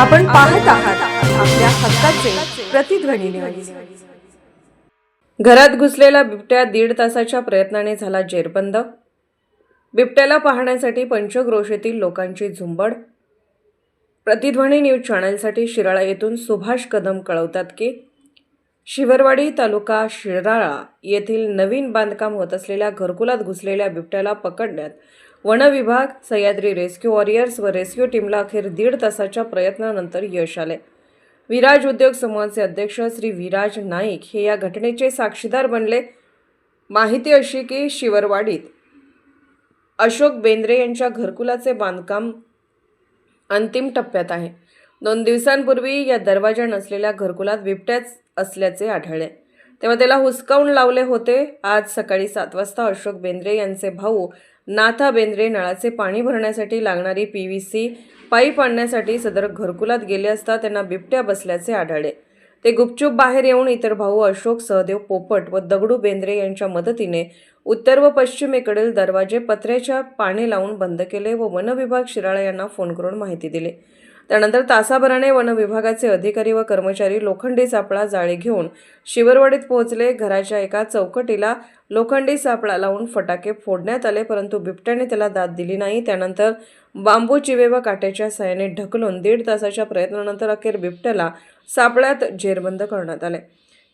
आपण पाहत आहात आपल्या हक्काचे प्रतिध्वनी न्यूज घरात घुसलेला बिबट्या दीड तासाच्या प्रयत्नाने झाला जेरबंद. बिबट्याला पाहण्यासाठी पंचक्रोशीतील लोकांची झुंबड. प्रतिध्वनी न्यूज चॅनलसाठी शिराळा येथून सुभाष कदम कळवतात की शिवरवाडी तालुका शिराळा येथील नवीन बांधकाम होत असलेल्या घरकुलात घुसलेल्या बिबट्याला पकडण्यात वन विभाग सह्याद्री रेस्क्यू वॉरियर्स व रेस्क्यू टीमला अखेर दीड तासाच्या प्रयत्नानंतर यश आले. विराज उद्योग समूहाचे अध्यक्ष श्री विराज नाईक हे या घटनेचे साक्षीदार बनले. माहिती अशी की शिवरवाडीत अशोक बेंद्रे यांच्या घरकुलाचे बांधकाम अंतिम टप्प्यात आहे. दोन दिवसांपूर्वी या दरवाजा नसलेल्या घरकुलात बिबट्याच असल्याचे आढळले. तेव्हा त्याला हुसकावून लावले होते. आज सकाळी सात वाजता अशोक बेंद्रे यांचे भाऊ नाथा बेंद्रे नळाचे पाणी भरण्यासाठी लागणारी पी व्ही सी पाईप आणण्यासाठी सदर घरकुलात गेले असता त्यांना बिबट्या बसल्याचे आढळले. ते गुपचूप बाहेर येऊन इतर भाऊ अशोक सहदेव पोपट व दगडू बेंद्रे यांच्या मदतीने उत्तर व पश्चिमेकडील दरवाजे पत्र्याच्या पाने लावून बंद केले व वनविभाग शिराळा यांना फोन करून माहिती दिली. त्यानंतर तासाभराने वन विभागाचे अधिकारी व कर्मचारी लोखंडी सापळा जाळी घेऊन शिवरवाडीत पोहोचले. घराच्या एका चौकटीला लोखंडी सापळा लावून फटाके फोडण्यात आले परंतु बिबट्याने त्याला दाद दिली नाही. त्यानंतर बांबू चिवे व काट्याच्या सहाय्याने ढकलून दीड तासाच्या प्रयत्नानंतर अखेर बिबट्याला सापळ्यात जेरबंद करण्यात आले.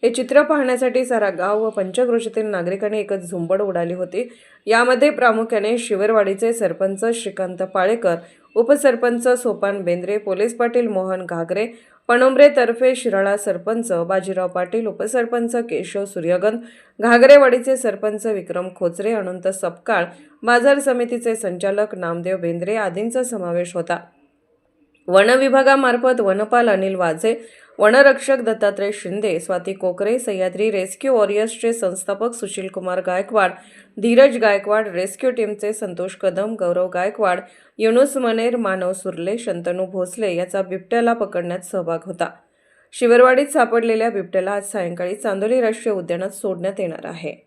हे चित्र पाहण्यासाठी सारा गाव व पंचक्रोशीतील नागरिकांनी एकच झुंबड उडाली होती. यामध्ये प्रामुख्याने शिवरवाडीचे सरपंच श्रीकांत पाळेकर उपसरपंच सोपान बेंद्रे पोलीस पाटील मोहन घागरे पणुंबरे तर्फे शिराळा सरपंच बाजीराव पाटील उपसरपंच केशव सूर्यगंध घागरेवाडीचे सरपंच विक्रम खोचरे अनंत सपकाळ बाजार समितीचे संचालक नामदेव बेंद्रे आदींचा समावेश होता. वनविभागामार्फत वनपाल अनिल वाझे वनरक्षक दत्तात्रय शिंदे स्वाती कोकरे सह्याद्री रेस्क्यू वॉरियर्सचे संस्थापक सुशीलकुमार गायकवाड धीरज गायकवाड रेस्क्यू टीमचे संतोष कदम गौरव गायकवाड युनुस मनेर मानव सुर्ले शंतनू भोसले याचा बिबट्याला पकडण्यात सहभाग होता. शिवरवाडीत सापडलेल्या बिबट्याला आज सायंकाळी चांदोली राष्ट्रीय उद्यानात सोडण्यात येणार आहे.